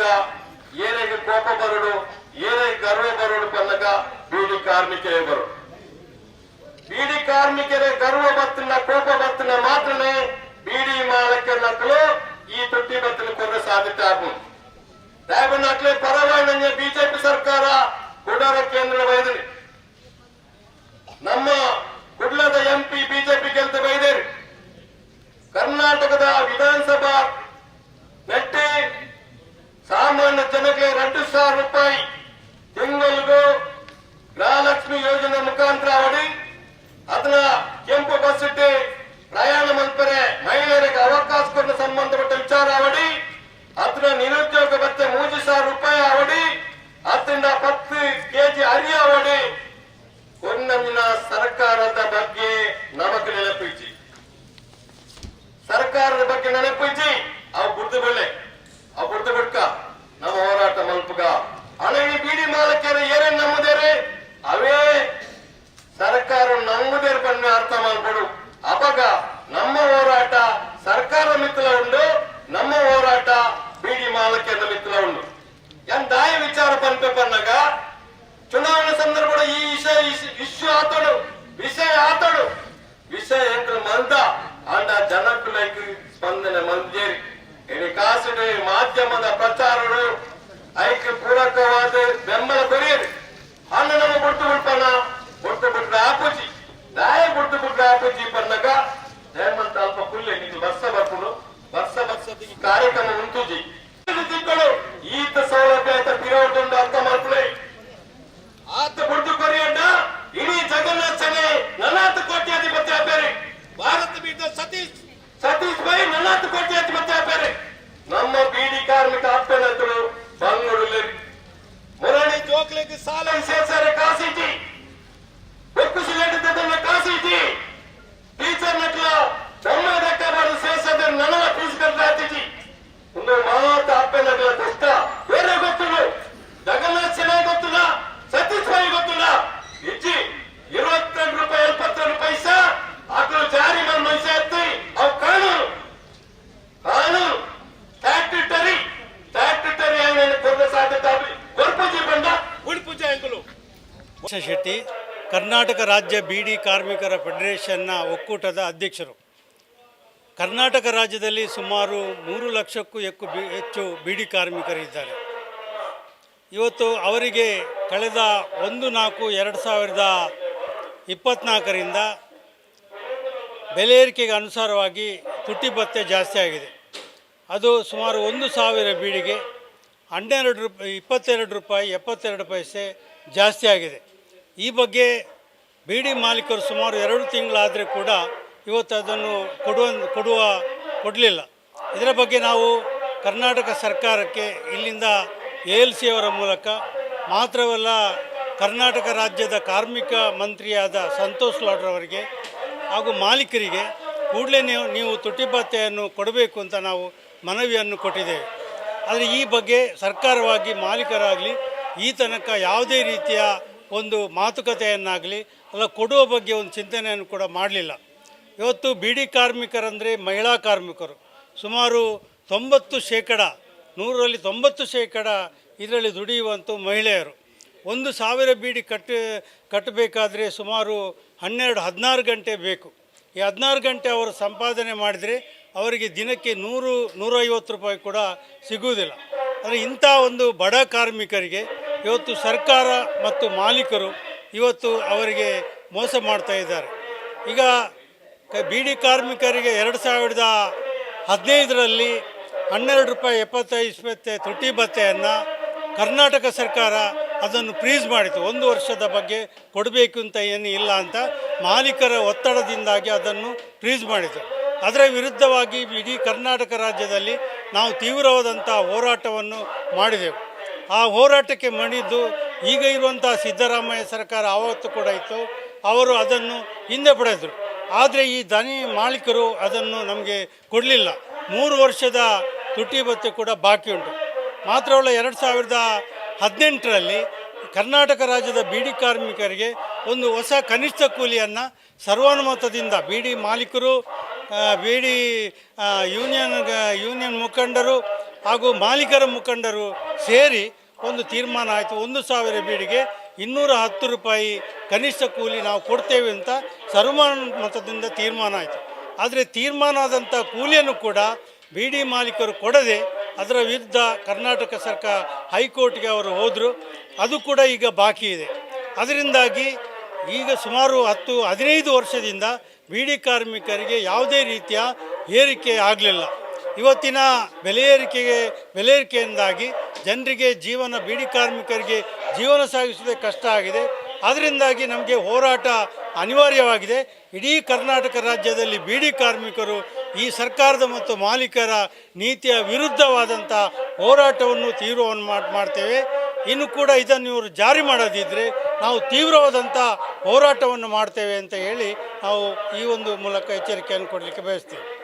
ಅವಮಾನನು ಬೀಡಿ ಮಾಲಕರೇ ಎತ್ತೊನ್ನಗ ಏನೆಗೆ ಕೋಪ ಬರುಡು ಏನೇ ಗರ್ವ ಬರುಡು ಪನ್ನಗ ಬೀಡಿ ಕಾರ್ಮಿಕರೇ ಬರುಡು ಬೀಡಿ ಕಾರ್ಮಿಕರೇ ಗರ್ವ ಬತ್ತಿನ ಕೋಪ ಬತ್ತಿನ ಮಾತ್ರನೇ ಬೀಡಿ ಮಾಲಕರ್ನಕ್ಕಲು ಈ ತುಟ್ಟಿ ಬತ್ತಿನ ಕೊರ್ರೆ ಸಾಧ್ಯತೆ ಆಗುದು ರೇವಣ್ಣಕ್ಲೆ ಪರವಾಯಿನ ಬಿಜೆಪಿ ಸರ್ಕಾರ ಗುಡಾರ ಕೇಂದ್ರ ವೈದ್ಯರಿ ರೂಪಾಯಿ ತಿಂಗಳಿಗೂ ಗೃಹಲಕ್ಷ್ಮಿ ಯೋಜನೆ ಮುಖಾಂತರ ಅವಡಿ ಅದನ್ನ ಕೆಂಪು ಬಸ್ ಇಟ್ಟು ಪ್ರಯಾಣ ಮಲ್ಪರೆ ಮಹಿಳೆಯರಿಗೆ ಅವಕಾಶ ಕೊಡ ಸಂಬಂಧಪಟ್ಟ ವಿಚಾರ ಅವಡಿ, ಅದನ್ನ ನಿರುದ್ಯೋಗ ಭತ್ಯೆ ಮೂರು ಸಾವಿರ ರೂಪಾಯಿ ಅವಡಿ ಅದರಿಂದ ಪತ್ತು ಕೆಜಿ ಅರಿಯ ಅವಡಿ. ಕೊನ್ನಂಜಿನ ಸರ್ಕಾರದ ಬಗ್ಗೆ ನಮಕ್ ನೆನಪಿಚ್ಚಿ ಸರ್ಕಾರದ ಬಗ್ಗೆ ನೆನಪಿಚ್ಚಿ ಜನಕ್ಕೂ ಸ್ಪಂದನೆ ಮಂಜೇರಿ ಇಡೀ ಕಾಸಿನ ಮಾಧ್ಯಮದ ಪ್ರಚಾರರು ಐಕ್ಯ ಪೂರಕವಾದ ಬೆಂಬಲ ಕೊರಿಯರಿ ಅನ್ನ ನಮ್ಮ ಬಿಡ್ತು ಬಿಡ್ಪನ ಬಿಡ್ತು ಬಿಟ್ರೆ ಆಪುಜಿ. ದಾಯ ಬಿಡ್ತು ಬಿಟ್ರೆ ಆಪುಜಿ ಪನ್ನಗ ಹೇಮಂತ ಅಲ್ಪ ಕುಲ್ಲೆ ನಿಂಗೆ ವರ್ಷ ಬರ್ಕೊಂಡು ವರ್ಷ ವರ್ಷದ ಈ ಕಾರ್ಯಕ್ರಮ ಉಂಟುಜಿ ಈತ ಸೌಲಭ್ಯ ಆಯ್ತ ಪಿರೋಟೊಂದು ಅರ್ಥ ಕಾರ್ಮಿಕ ಅಪ್ಪನಂತರು ಬಂಗಳೂರಲ್ಲಿ ಮುರಳಿ ಜೋಕ್ಲೆಗೆ ಸಾಲ ಸೇರ್ಸಾರೆ. ಶೆಟ್ಟಿ, ಕರ್ನಾಟಕ ರಾಜ್ಯ ಬೀಡಿ ಕಾರ್ಮಿಕರ ಫೆಡರೇಷನ್ನ ಒಕ್ಕೂಟದ ಅಧ್ಯಕ್ಷರು. ಕರ್ನಾಟಕ ರಾಜ್ಯದಲ್ಲಿ ಸುಮಾರು ಮೂರು ಲಕ್ಷಕ್ಕೂ ಹೆಚ್ಚು ಬಿ, ಹೆಚ್ಚು ಬೀಡಿ ಕಾರ್ಮಿಕರಿದ್ದಾರೆ. ಇವತ್ತು ಅವರಿಗೆ ಕಳೆದ ಒಂದು ನಾಲ್ಕು, ಎರಡು ಸಾವಿರದ ಇಪ್ಪತ್ತ್ನಾಲ್ಕರಿಂದ ಬೆಲೆ ಏರಿಕೆಗೆ ಅನುಸಾರವಾಗಿ ತುಟ್ಟಿ ಭತ್ತೆ ಜಾಸ್ತಿ ಆಗಿದೆ. ಅದು ಸುಮಾರು ಒಂದು ಸಾವಿರ ಬೀಡಿಗೆ ಹನ್ನೆರಡು ರೂಪಾಯಿ ಇಪ್ಪತ್ತೆರಡು ರೂಪಾಯಿ, ಎಪ್ಪತ್ತೆರಡು ಪೈಸೆ ಜಾಸ್ತಿ ಆಗಿದೆ. ಈ ಬಗ್ಗೆ ಬೀಡಿ ಮಾಲೀಕರು ಸುಮಾರು ಎರಡು ತಿಂಗಳಾದರೆ ಕೂಡ ಇವತ್ತು ಅದನ್ನು ಕೊಡುವ ಕೊಡುವ, ಕೊಡಲಿಲ್ಲ. ಇದರ ಬಗ್ಗೆ ನಾವು ಕರ್ನಾಟಕ ಸರ್ಕಾರಕ್ಕೆ ಇಲ್ಲಿಂದ ಎ ಎಲ್ ಸಿ ಅವರ ಮೂಲಕ ಮಾತ್ರವಲ್ಲ ಕರ್ನಾಟಕ ರಾಜ್ಯದ ಕಾರ್ಮಿಕ ಮಂತ್ರಿಯಾದ ಸಂತೋಷ್ ಲಾಡ್ರವರಿಗೆ ಹಾಗೂ ಮಾಲೀಕರಿಗೆ ಕೂಡಲೇ ನೀವು ನೀವು ತುಟಿಭತ್ಯೆಯನ್ನು ಕೊಡಬೇಕು ಅಂತ ನಾವು ಮನವಿಯನ್ನು ಕೊಟ್ಟಿದ್ದೇವೆ. ಆದರೆ ಈ ಬಗ್ಗೆ ಸರ್ಕಾರವಾಗಿ ಮಾಲೀಕರಾಗಲಿ ಈ ತನಕ ಯಾವುದೇ ರೀತಿಯ ಒಂದು ಮಾತುಕತೆಯನ್ನಾಗಲಿ ಅಲ್ಲ, ಕೊಡುವ ಬಗ್ಗೆ ಒಂದು ಚಿಂತನೆಯನ್ನು ಕೂಡ ಮಾಡಲಿಲ್ಲ. ಇವತ್ತು ಬೀಡಿ ಕಾರ್ಮಿಕರಂದರೆ ಮಹಿಳಾ ಕಾರ್ಮಿಕರು. ಸುಮಾರು ತೊಂಬತ್ತು ಶೇಕಡ, ನೂರರಲ್ಲಿ ತೊಂಬತ್ತು ಶೇಕಡ ಇದರಲ್ಲಿ ದುಡಿಯುವಂಥ ಮಹಿಳೆಯರು. ಒಂದು ಸಾವಿರ ಬೀಡಿ ಕಟ್ಟ, ಕಟ್ಟಬೇಕಾದ್ರೆ ಸುಮಾರು ಹನ್ನೆರಡು, ಹದಿನಾರು ಗಂಟೆ ಬೇಕು. ಈ ಹದಿನಾರು ಗಂಟೆ ಅವರು ಸಂಪಾದನೆ ಮಾಡಿದರೆ ಅವರಿಗೆ ದಿನಕ್ಕೆ ನೂರು, ನೂರೈವತ್ತು ರೂಪಾಯಿ ಕೂಡ ಸಿಗುವುದಿಲ್ಲ. ಅಂದರೆ ಇಂಥ ಒಂದು ಬಡ ಕಾರ್ಮಿಕರಿಗೆ ಇವತ್ತು ಸರ್ಕಾರ ಮತ್ತು ಮಾಲೀಕರು ಇವತ್ತು ಅವರಿಗೆ ಮೋಸ ಮಾಡ್ತಾ ಇದ್ದಾರೆ. ಈಗ ಬೀಡಿ ಕಾರ್ಮಿಕರಿಗೆ ಎರಡು ಸಾವಿರದ ಹದಿನೈದರಲ್ಲಿ ಹನ್ನೆರಡು ರೂಪಾಯಿ ಎಪ್ಪತ್ತೈದು ಇಸ್ಪತ್ತೆ ತುಟಿ ಭತ್ತೆಯನ್ನು ಕರ್ನಾಟಕ ಸರ್ಕಾರ ಅದನ್ನು ಫ್ರೀಸ್ ಮಾಡಿತು. ಒಂದು ವರ್ಷದ ಬಗ್ಗೆ ಕೊಡಬೇಕು ಅಂತ ಏನು ಇಲ್ಲ ಅಂತ ಮಾಲೀಕರ ಒತ್ತಡದಿಂದಾಗಿ ಅದನ್ನು ಫ್ರೀಸ್ ಮಾಡಿತು. ಅದರ ವಿರುದ್ಧವಾಗಿ ಇಡೀ ಕರ್ನಾಟಕ ರಾಜ್ಯದಲ್ಲಿ ನಾವು ತೀವ್ರವಾದಂಥ ಹೋರಾಟವನ್ನು ಮಾಡಿದೆವು. ಆ ಹೋರಾಟಕ್ಕೆ ಮಣಿದ್ದು ಈಗ ಇರುವಂಥ ಸಿದ್ದರಾಮಯ್ಯ ಸರ್ಕಾರ ಆವತ್ತು ಕೂಡ ಇತ್ತು. ಅವರು ಅದನ್ನು ಹಿಂದೆ ಪಡೆದರು. ಆದರೆ ಈ ದನಿ ಮಾಲೀಕರು ಅದನ್ನು ನಮಗೆ ಕೊಡಲಿಲ್ಲ. ಮೂರು ವರ್ಷದ ತುಟಿ ಭತ್ತೆ ಕೂಡ ಬಾಕಿ ಉಂಟು. ಮಾತ್ರವಲ್ಲ ಎರಡು ಸಾವಿರದ ಹದಿನೆಂಟರಲ್ಲಿ ಕರ್ನಾಟಕ ರಾಜ್ಯದ ಬೀಡಿ ಕಾರ್ಮಿಕರಿಗೆ ಒಂದು ಹೊಸ ಕನಿಷ್ಠ ಕೂಲಿಯನ್ನು ಸರ್ವಾನುಮತದಿಂದ ಬೀಡಿ ಮಾಲೀಕರು ಬೀಡಿ ಯೂನಿಯನ್ ಯೂನಿಯನ್ ಮುಖಂಡರು ಹಾಗೂ ಮಾಲೀಕರ ಮುಖಂಡರು ಸೇರಿ ಒಂದು ತೀರ್ಮಾನ ಆಯಿತು, ಒಂದು ಸಾವಿರ ಬೀಡಿಗೆ ಇನ್ನೂರ ಹತ್ತು ರೂಪಾಯಿ ಕನಿಷ್ಠ ಕೂಲಿ ನಾವು ಕೊಡ್ತೇವೆ ಅಂತ ಸರ್ವಮತದಿಂದ ತೀರ್ಮಾನ ಆಯಿತು. ಆದರೆ ತೀರ್ಮಾನ ಆದಂಥ ಕೂಲಿಯನ್ನು ಕೂಡ ಬೀಡಿ ಮಾಲೀಕರು ಕೊಡದೆ ಅದರ ವಿರುದ್ಧ ಕರ್ನಾಟಕ ಸರ್ಕಾರ ಹೈಕೋರ್ಟ್ಗೆ ಅವರು ಹೋದರು. ಅದು ಕೂಡ ಈಗ ಬಾಕಿ ಇದೆ. ಅದರಿಂದಾಗಿ ಈಗ ಸುಮಾರು ಹತ್ತು, ಹದಿನೈದು ವರ್ಷದಿಂದ ಬೀಡಿ ಕಾರ್ಮಿಕರಿಗೆ ಯಾವುದೇ ರೀತಿಯ ಏರಿಕೆ ಆಗಲಿಲ್ಲ. ಇವತ್ತಿನ ಬೆಲೆ ಏರಿಕೆಗೆ, ಬೆಲೆ ಏರಿಕೆಯಿಂದಾಗಿ ಜನರಿಗೆ ಜೀವನ ಬೀಡಿ ಕಾರ್ಮಿಕರಿಗೆ ಜೀವನ ಸಾಗಿಸುವುದೇ ಕಷ್ಟ ಆಗಿದೆ. ಅದರಿಂದಾಗಿ ನಮಗೆ ಹೋರಾಟ ಅನಿವಾರ್ಯವಾಗಿದೆ. ಇಡೀ ಕರ್ನಾಟಕ ರಾಜ್ಯದಲ್ಲಿ ಬೀಡಿ ಕಾರ್ಮಿಕರು, ಈ ಸರ್ಕಾರದ ಮತ್ತು ಮಾಲೀಕರ ನೀತಿಯ ವಿರುದ್ಧವಾದಂಥ ಹೋರಾಟವನ್ನು ತೀವ್ರವನ್ನು ಮಾಡಿ, ಮಾಡ್ತೇವೆ. ಇನ್ನು ಕೂಡ ಇದನ್ನು ಇವರು ಜಾರಿ ಮಾಡದಿದ್ದರೆ ನಾವು ತೀವ್ರವಾದಂಥ ಹೋರಾಟವನ್ನು ಮಾಡ್ತೇವೆ ಅಂತ ಹೇಳಿ ನಾವು ಈ ಒಂದು ಮೂಲಕ ಎಚ್ಚರಿಕೆಯನ್ನು ಕೊಡಲಿಕ್ಕೆ ಬಯಸ್ತೇವೆ.